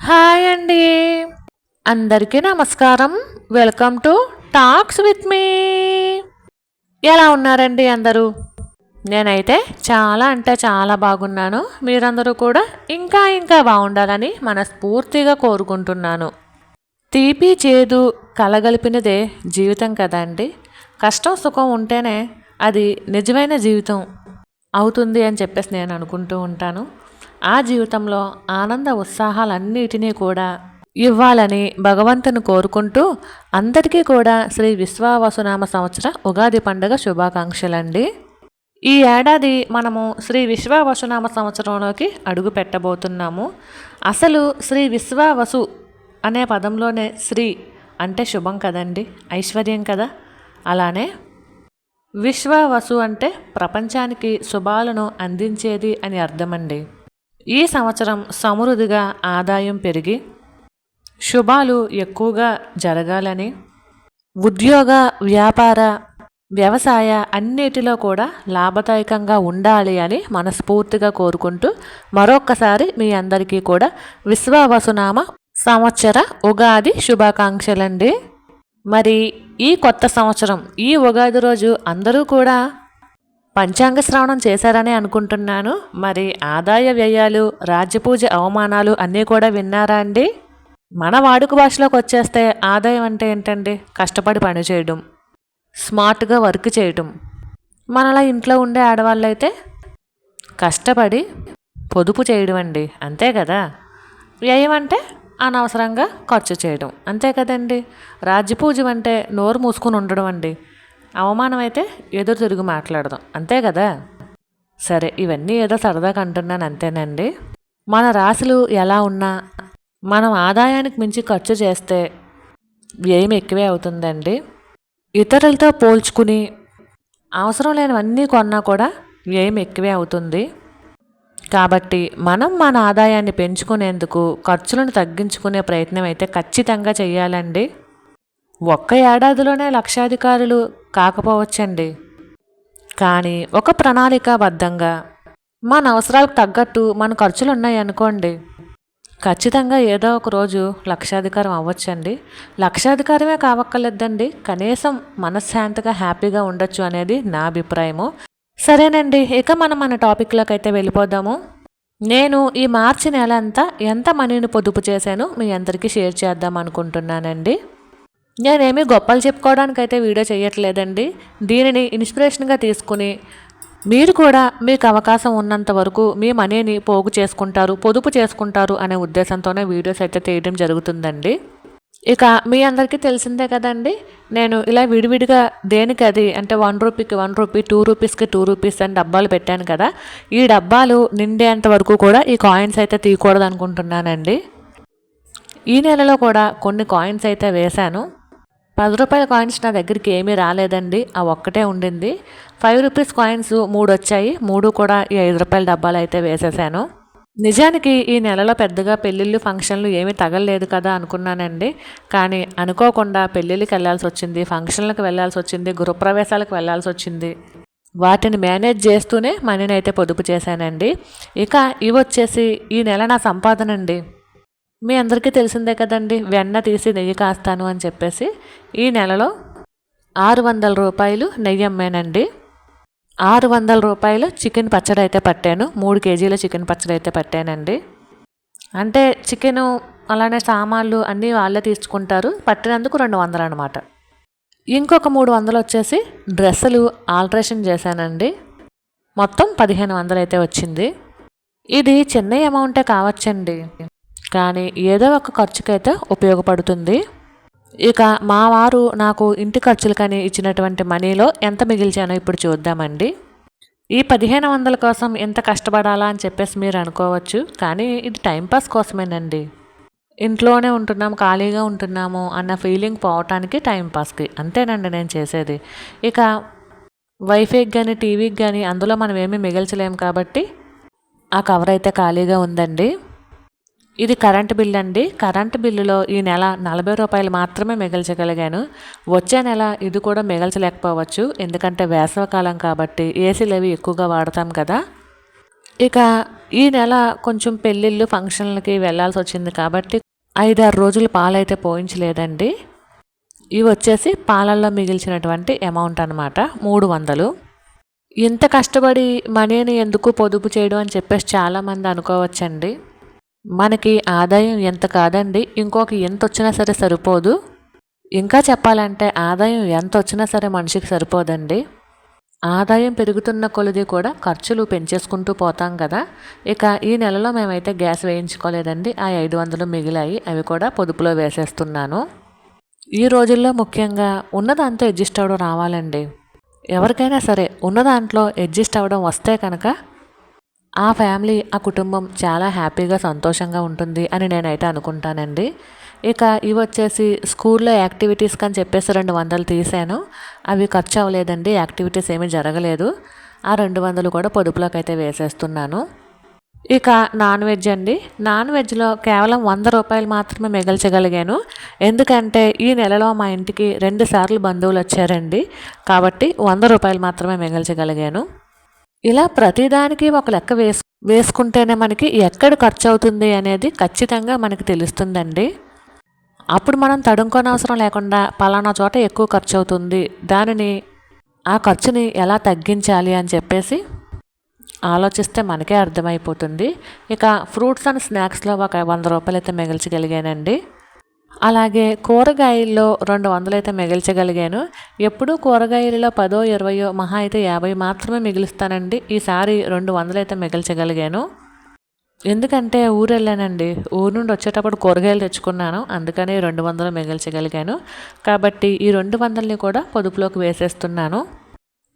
Hi అండి. అందరికీ నమస్కారం. Welcome to talks with me ఎలా ఉన్నారండి అందరూ? నేనైతే చాలా అంటే చాలా బాగున్నాను. మీరందరూ కూడా ఇంకా ఇంకా బాగుండాలని మనస్ఫూర్తిగా కోరుకుంటున్నాను. తీపి చేదు కలగలిపినదే జీవితం కదండి. కష్టం సుఖం ఉంటేనే అది నిజమైన జీవితం అవుతుంది అని చెప్పేసి నేను అనుకుంటూ ఉంటాను. ఆ జీవితంలో ఆనంద ఉత్సాహాలన్నిటినీ కూడా ఇవ్వాలని భగవంతుని కోరుకుంటూ అందరికీ కూడా శ్రీ విశ్వావసునామ సంవత్సర ఉగాది పండుగ శుభాకాంక్షలండి. ఈ ఏడాది మనము శ్రీ విశ్వావసునామ సంవత్సరంలోకి అడుగు పెట్టబోతున్నాము. అసలు శ్రీ విశ్వావసు అనే పదంలోనే శ్రీ అంటే శుభం కదండి? ఐశ్వర్యం కదా? అలానే విశ్వావసు అంటే ప్రపంచానికి శుభాలను అందించేది అని అర్థమండి. ఈ సంవత్సరం సమృద్ధిగా ఆదాయం పెరిగి శుభాలు ఎక్కువగా జరగాలని ఉద్యోగ వ్యాపార వ్యవసాయ అన్నిటిలో కూడా లాభదాయకంగా ఉండాలి అని మనస్ఫూర్తిగా కోరుకుంటూ మరొక్కసారి మీ అందరికీ కూడా విశ్వవసునామ సంవత్సర ఉగాది శుభాకాంక్షలండి. మరి ఈ కొత్త సంవత్సరం ఈ ఉగాది రోజు అందరూ కూడా పంచాంగ శ్రవణం చేశారని అనుకుంటున్నాను. మరి ఆదాయ వ్యయాలు రాజ్యపూజ అవమానాలు అన్నీ కూడా విన్నారా అండి? మన వాడుక భాషలోకి వచ్చేస్తే ఆదాయం అంటే ఏంటండి? కష్టపడి పని చేయడం స్మార్ట్గా వర్క్ చేయడం. మనలా ఇంట్లో ఉండే ఆడవాళ్ళైతే కష్టపడి పొదుపు చేయడం అండి. అంతే కదా? వ్యయం అంటే అనవసరంగా ఖర్చు చేయడం. అంతే కదండి? రాజ్యపూజ అంటే నోరు మూసుకొని ఉండడం అండి. అవమానం అయితే ఎదురు తిరుగు మాట్లాడదాం. అంతే కదా? సరే ఇవన్నీ ఏదో సరదాగా అంటున్నాను అంతేనండి. మన రాశులు ఎలా ఉన్నా మనం ఆదాయానికి మించి ఖర్చు చేస్తే వ్యయం ఎక్కువే అవుతుందండి. ఇతరులతో పోల్చుకుని అవసరం లేనివన్నీ కొన్నా కూడా వ్యయం ఎక్కువే అవుతుంది. కాబట్టి మనం మన ఆదాయాన్ని పెంచుకునేందుకు ఖర్చులను తగ్గించుకునే ప్రయత్నం అయితే ఖచ్చితంగా చేయాలండి ఒక్క ఏడాదిలోనే లక్షాధికారులు కాకపోవచ్చండి. కానీ ఒక ప్రణాళికాబద్ధంగా మన అవసరాలకు తగ్గట్టు మన ఖర్చులు ఉన్నాయనుకోండి ఖచ్చితంగా ఏదో ఒక రోజు లక్షాధికారం అవ్వచ్చండి. లక్షాధికారమే కావక్కర్లేదండి. కనీసం మనశ్శాంతిగా హ్యాపీగా ఉండొచ్చు అనేది నా అభిప్రాయము. సరేనండి. ఇక మనం మన టాపిక్లోకి అయితే వెళ్ళిపోదాము. నేను ఈ మార్చి నెల అంతా ఎంత మనీని పొదుపు చేశానో మీ అందరికీ షేర్ చేద్దాం అనుకుంటున్నానండి. నేనేమీ గొప్పలు చెప్పుకోవడానికి అయితే వీడియో చేయట్లేదండి. దీనిని ఇన్స్పిరేషన్గా తీసుకుని మీరు కూడా మీకు అవకాశం ఉన్నంత వరకు మీ మనీని పోగు చేసుకుంటారు పొదుపు చేసుకుంటారు అనే ఉద్దేశంతోనే వీడియోస్ అయితే తీయడం జరుగుతుందండి. ఇక మీ అందరికీ తెలిసిందే కదండి నేను ఇలా విడివిడిగా దేనికి అది అంటే వన్ రూపీకి వన్ రూపీ టూ రూపీస్కి టూ రూపీస్ అని డబ్బాలు పెట్టాను కదా ఈ డబ్బాలు నిండేంత వరకు కూడా ఈ కాయిన్స్ అయితే తీయకూడదు అనుకుంటున్నానండి ఈ నెలలో కూడా కొన్ని కాయిన్స్ అయితే వేశాను. పది రూపాయల కాయిన్స్ నా దగ్గరికి ఏమీ రాలేదండి. ఆ ఒక్కటే ఉండింది. ఫైవ్ రూపీస్ కాయిన్స్ మూడు వచ్చాయి మూడు కూడా ఈ ఐదు రూపాయల డబ్బాలు అయితే వేసేసాను. నిజానికి ఈ నెలలో పెద్దగా పెళ్ళిళ్ళు ఫంక్షన్లు ఏమీ తగలలేదు కదా అనుకున్నానండి. కానీ అనుకోకుండా పెళ్ళిళ్ళకి వెళ్ళాల్సి వచ్చింది ఫంక్షన్లకు వెళ్ళాల్సి వచ్చింది గృహప్రవేశాలకు వెళ్ళాల్సి వచ్చింది. వాటిని మేనేజ్ చేస్తూనే మనీని అయితే పొదుపు చేశానండి. ఇక ఇవి వచ్చేసి ఈ నెల నా సంపాదన అండి. మీ అందరికీ తెలిసిందే కదండి వెన్న తీసి నెయ్యి కాస్తాను అని చెప్పేసి ఈ నెలలో ఆరు వందల రూపాయలు నెయ్యి అమ్మానండి. ఆరు వందల రూపాయలు చికెన్ పచ్చడి అయితే పట్టాను మూడు కేజీల చికెన్ పచ్చడి అయితే పట్టానండి. అంటే చికెను అలానే సామాన్లు అన్నీ వాళ్ళే తీసుకుంటారు పట్టినందుకు రెండు వందలు అనమాట ఇంకొక మూడు వందలు వచ్చేసి డ్రెస్సులు ఆల్ట్రేషన్ చేశానండి. మొత్తం పదిహేను వందలు అయితే వచ్చింది. ఇది చిన్న అమౌంటే కావచ్చండి. కానీ ఏదో ఒక ఖర్చుకైతే ఉపయోగపడుతుంది. ఇక మా వారు నాకు ఇంటి ఖర్చులకని ఇచ్చినటువంటి మనీలో ఎంత మిగిల్చానో ఇప్పుడు చూద్దామండి. ఈ పదిహేను వందల కోసం ఎంత కష్టపడాలా అని చెప్పేసి మీరు అనుకోవచ్చు కానీ ఇది టైంపాస్ కోసమేనండి. ఇంట్లోనే ఉంటున్నాము ఖాళీగా ఉంటున్నాము అన్న ఫీలింగ్ పోవటానికి టైంపాస్కి అంతేనండి నేను చేసేది. ఇక వైఫైకి కానీ టీవీకి కానీ అందులో మనం ఏమీ మిగిల్చలేము కాబట్టి ఆ కవర్ అయితే ఖాళీగా ఉందండి. ఇది కరెంటు బిల్ అండి. కరెంటు బిల్లులో ఈ నెల నలభై రూపాయలు మాత్రమే మిగల్చగలిగాను. వచ్చే నెల ఇది కూడా మిగల్చలేకపోవచ్చు. ఎందుకంటే వేసవకాలం కాబట్టి ఏసీలు అవి ఎక్కువగా వాడతాం కదా. ఇక ఈ నెల కొంచెం పెళ్ళిళ్ళు ఫంక్షన్లకి వెళ్ళాల్సి వచ్చింది కాబట్టి ఐదారు రోజులు పాలైతే పోయించలేదండి. ఇవి వచ్చేసి పాలల్లో మిగిల్చినటువంటి అమౌంట్ అనమాట మూడు వందలు. ఇంత కష్టపడి మనీని ఎందుకు పొదుపు చేయడం అని చెప్పేసి చాలామంది అనుకోవచ్చండి. మనకి ఆదాయం ఎంత కాదండి ఇంకొక ఎంత వచ్చినా సరే సరిపోదు. ఇంకా చెప్పాలంటే ఆదాయం ఎంత వచ్చినా సరే మనిషికి సరిపోదండి. ఆదాయం పెరుగుతున్న కొలది కూడా ఖర్చులు పెంచేసుకుంటూ పోతాం కదా. ఇక ఈ నెలలో మేమైతే గ్యాస్ వేయించుకోలేదండి ఆ ఐదు వందలు మిగిలాయి అవి కూడా పొదుపులో వేసేస్తున్నాను. ఈ రోజుల్లో ముఖ్యంగా ఉన్నదాంతో అడ్జస్ట్ అవ్వడం రావాలండి. ఎవరికైనా సరే ఉన్న దాంట్లో అడ్జస్ట్ అవ్వడం వస్తే కనుక ఆ ఫ్యామిలీ ఆ కుటుంబం చాలా హ్యాపీగా సంతోషంగా ఉంటుంది అని నేనైతే అనుకుంటానండి. ఇక ఇవి వచ్చేసి స్కూల్లో యాక్టివిటీస్ అని చెప్పేసి రెండు వందలు తీసాను. అవి ఖర్చు అవ్వలేదండి యాక్టివిటీస్ ఏమీ జరగలేదు. ఆ రెండు వందలు కూడా పొదుపులోకి అయితే వేసేస్తున్నాను. ఇక నాన్ వెజ్ అండి. నాన్ వెజ్లో కేవలం వంద రూపాయలు మాత్రమే మిగల్చగలిగాను. ఎందుకంటే ఈ నెలలో మా ఇంటికి రెండు సార్లు బంధువులు వచ్చారండి. కాబట్టి వంద రూపాయలు మాత్రమే మిగల్చగలిగాను. ఇలా ప్రతిదానికి ఒక లెక్క వేసు వేసుకుంటేనే మనకి ఎక్కడ ఖర్చు అవుతుంది అనేది ఖచ్చితంగా మనకి తెలుస్తుందండి. అప్పుడు మనం తడుముకోనవసరం లేకుండా పలానా చోట ఎక్కువ ఖర్చు అవుతుంది దానిని ఆ ఖర్చుని ఎలా తగ్గించాలి అని చెప్పేసి ఆలోచిస్తే మనకే అర్థమైపోతుంది. ఇక ఫ్రూట్స్ అండ్ స్నాక్స్లో ఒక వంద రూపాయలు అయితే మిగిల్చగలిగానండి. అలాగే కూరగాయల్లో రెండు వందలు అయితే మిగిల్చగలిగాను. ఎప్పుడూ కూరగాయలలో పదో ఇరవయో మహా అయితే యాభై మాత్రమే మిగులుస్తానండి. ఈసారి రెండు వందలు అయితే మిగిల్చగలిగాను. ఎందుకంటే ఊరు వెళ్ళానండి ఊరు నుండి వచ్చేటప్పుడు కూరగాయలు తెచ్చుకున్నాను. అందుకని రెండు వందలు మిగిల్చగలిగాను. కాబట్టి ఈ రెండు వందలని కూడా పొదుపులోకి వేసేస్తున్నాను.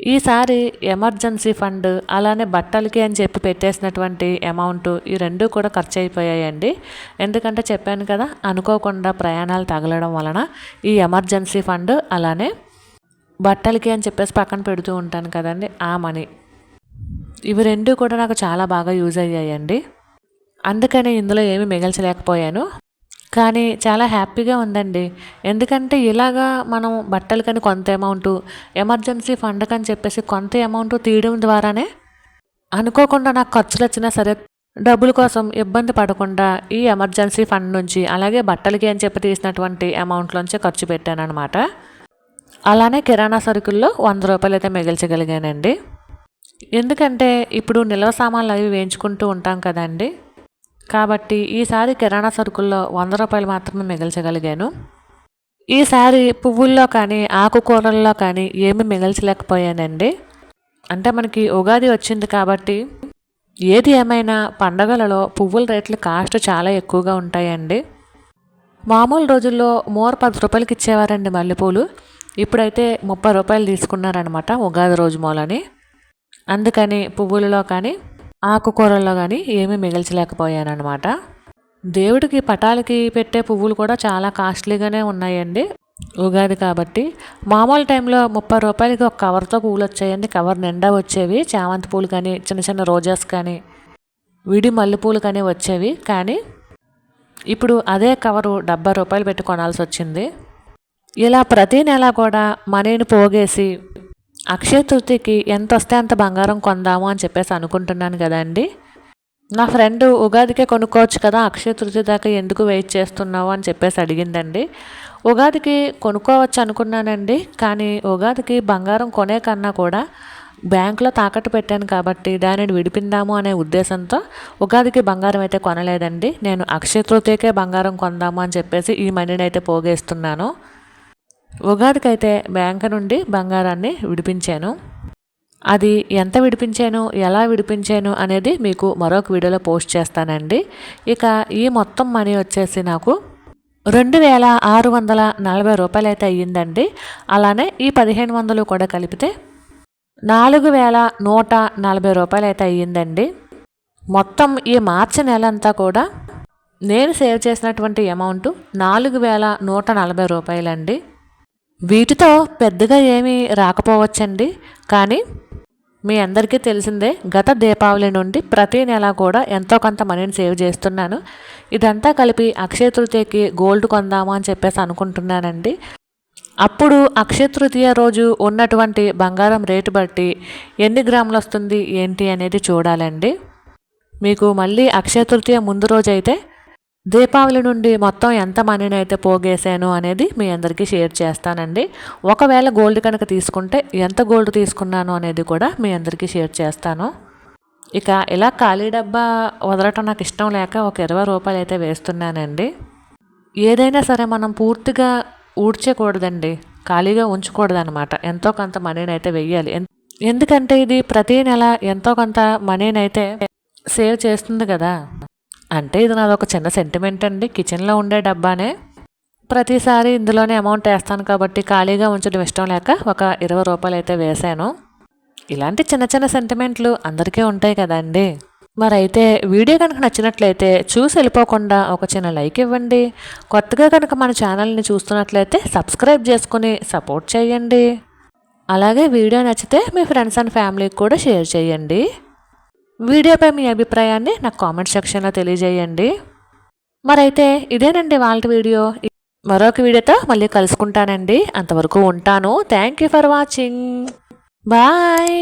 ఈసారి ఎమర్జెన్సీ ఫండ్ అలానే బట్టలకి అని చెప్పి పెట్టేసినటువంటి అమౌంట్ ఈ రెండు కూడా ఖర్చు అయిపోయాయండి ఎందుకంటే చెప్పాను కదా అనుకోకుండా ప్రయాణాలు తగలడం వలన ఈ ఎమర్జెన్సీ ఫండ్ అలానే బట్టలకి అని చెప్పేసి పక్కన పెడుతూ ఉంటాను కదండి ఆ మనీ. ఇవి రెండు కూడా నాకు చాలా బాగా యూజ్ అయ్యాయండి. అందుకని ఇందులో ఏమీ మిగల్చలేకపోయాను. కానీ చాలా హ్యాపీగా ఉందండి. ఎందుకంటే ఇలాగా మనం బట్టలు కానీ కొంత అమౌంట్ ఎమర్జెన్సీ ఫండ్ అని చెప్పేసి కొంత అమౌంట్ తీయడం ద్వారానే అనుకోకుండా నాకు ఖర్చులు వచ్చినా సరే డబ్బుల కోసం ఇబ్బంది పడకుండా ఈ ఎమర్జెన్సీ ఫండ్ నుంచి అలాగే బట్టలకి అని చెప్పి తీసినటువంటి అమౌంట్లోంచి ఖర్చు పెట్టాను అనమాట అలానే కిరాణా సరుకుల్లో వంద రూపాయలు అయితే మిగిల్చగలిగానండి. ఎందుకంటే ఇప్పుడు నిల్వ సామాన్లు అవి వేయించుకుంటూ ఉంటాం కదండి. కాబట్టి ఈసారి కిరాణా సరుకుల్లో వంద రూపాయలు మాత్రమే మిగల్చగలిగాను. ఈసారి పువ్వుల్లో కానీ ఆకుకూరల్లో కానీ ఏమి మిగల్చలేకపోయానండి. అంటే మనకి ఉగాది వచ్చింది కాబట్టి ఏది ఏమైనా పండగలలో పువ్వుల రేట్లు కాస్ట్ చాలా ఎక్కువగా ఉంటాయండి. మామూలు రోజుల్లో మోర్ పది రూపాయలకి ఇచ్చేవారండి మల్లెపూలు. ఇప్పుడైతే ముప్పై రూపాయలు తీసుకున్నారనమాట ఉగాది రోజు మూలని. అందుకని పువ్వులలో కానీ ఆకుకూరల్లో కానీ ఏమీ మిగల్చలేకపోయానమాట దేవుడికి పటాలకి పెట్టే పువ్వులు కూడా చాలా కాస్ట్లీగానే ఉన్నాయండి. ఉగాది కాబట్టి మామూలు టైంలో ముప్పై రూపాయలకి ఒక కవర్తో పువ్వులు వచ్చాయండి కవర్ నిండా వచ్చేవి చామంతి పూలు కానీ చిన్న చిన్న రోజాస్ కానీ విడి మల్లెపూలు కానీ వచ్చేవి. కానీ ఇప్పుడు అదే కవరు డెబ్బై రూపాయలు పెట్టి కొనాల్సి వచ్చింది ఇలా ప్రతీ నెల కూడా మనీని పోగేసి అక్షయ తృతీయకి ఎంత వస్తే అంత బంగారం కొందాము అని చెప్పేసి అనుకుంటున్నాను కదండి. నా ఫ్రెండ్ ఉగాదికే కొనుక్కోవచ్చు కదా అక్షయ తృతీయ దాకా ఎందుకు వెయిట్ చేస్తున్నావు అని చెప్పేసి అడిగిందండి. ఉగాదికి కొనుక్కోవచ్చు అనుకున్నానండి కానీ ఉగాదికి బంగారం కొనే కన్నా కూడా బ్యాంకులో తాకట్టు పెట్టాను కాబట్టి దానిని విడిపిందాము అనే ఉద్దేశంతో ఉగాదికి బంగారం అయితే కొనలేదండి. నేను అక్షయ తృతీయకే బంగారం కొందాము అని చెప్పేసి ఈ మనీని అయితే పోగేస్తున్నాను. ఉగాదికైతే బ్యాంకు నుండి బంగారాన్ని విడిపించాను. అది ఎంత విడిపించాను ఎలా విడిపించాను అనేది మీకు మరొక వీడియోలో పోస్ట్ చేస్తానండి. ఇక ఈ మొత్తం మనీ వచ్చేసి నాకు రెండు వేల ఆరు వందల నలభై రూపాయలు అయితే అయ్యిందండి. అలానే ఈ పదిహేను వందలు కూడా కలిపితే నాలుగు వేల నూట నలభై రూపాయలు అయితే అయ్యిందండి. మొత్తం ఈ మార్చి నెల అంతా కూడా నేను సేవ్ చేసినటువంటి అమౌంట్ నాలుగు వేల నూట నలభై రూపాయలండి. వీటితో పెద్దగా ఏమీ రాకపోవచ్చండి. కానీ మీ అందరికీ తెలిసిందే గత దీపావళి నుండి ప్రతి నెల కూడా ఎంతో కొంత మనీని సేవ్ చేస్తున్నాను. ఇదంతా కలిపి అక్షయ తృతీయకి గోల్డ్ కొందాము అని చెప్పేసి అనుకుంటున్నానండి. అప్పుడు అక్షయ తృతీయ రోజు ఉన్నటువంటి బంగారం రేటు బట్టి ఎన్ని గ్రాములు వస్తుంది ఏంటి అనేది చూడాలండి. మీకు మళ్ళీ అక్షయ తృతీయ ముందు రోజైతే దీపావళి నుండి మొత్తం ఎంత మనీని అయితే పోగేశాను అనేది మీ అందరికీ షేర్ చేస్తానండి. ఒకవేళ గోల్డ్ కనుక తీసుకుంటే ఎంత గోల్డ్ తీసుకున్నాను అనేది కూడా మీ అందరికీ షేర్ చేస్తాను. ఇక ఇలా ఖాళీ డబ్బా వదలటం నాకు ఇష్టం లేక ఒక ఇరవై రూపాయలు అయితే వేస్తున్నానండి. ఏదైనా సరే మనం పూర్తిగా ఊడ్చేకూడదండి. ఖాళీగా ఉంచకూడదనమాట ఎంతో కొంత మనీని అయితే వెయ్యాలి. ఎందుకంటే ఇది ప్రతి నెల ఎంతో కొంత మనీని అయితే సేవ్ చేస్తుంది కదా. అంటే ఇది నాది ఒక చిన్న సెంటిమెంట్ అండి. కిచెన్లో ఉండే డబ్బానే ప్రతిసారి ఇందులోనే అమౌంట్ వేస్తాను కాబట్టి ఖాళీగా ఉంచడం ఇష్టం లేక ఒక ఇరవై రూపాయలు అయితే వేశాను. ఇలాంటి చిన్న చిన్న సెంటిమెంట్లు అందరికీ ఉంటాయి కదండి. మరైతే వీడియో కనుక నచ్చినట్లయితే చూసి వెళ్ళిపోకుండా ఒక చిన్న లైక్ ఇవ్వండి. కొత్తగా కనుక మన ఛానల్ని చూస్తున్నట్లయితే సబ్స్క్రైబ్ చేసుకుని సపోర్ట్ చేయండి. అలాగే వీడియో నచ్చితే మీ ఫ్రెండ్స్ అండ్ ఫ్యామిలీకి కూడా షేర్ చేయండి. వీడియోపై మీ అభిప్రాయాన్ని నాకు కామెంట్ సెక్షన్లో తెలియజేయండి. మరైతే ఇదేనండి వాళ్ళ వీడియో. మరొక వీడియోతో మళ్ళీ కలుసుకుంటానండి. అంతవరకు ఉంటాను. Thank you for watching bye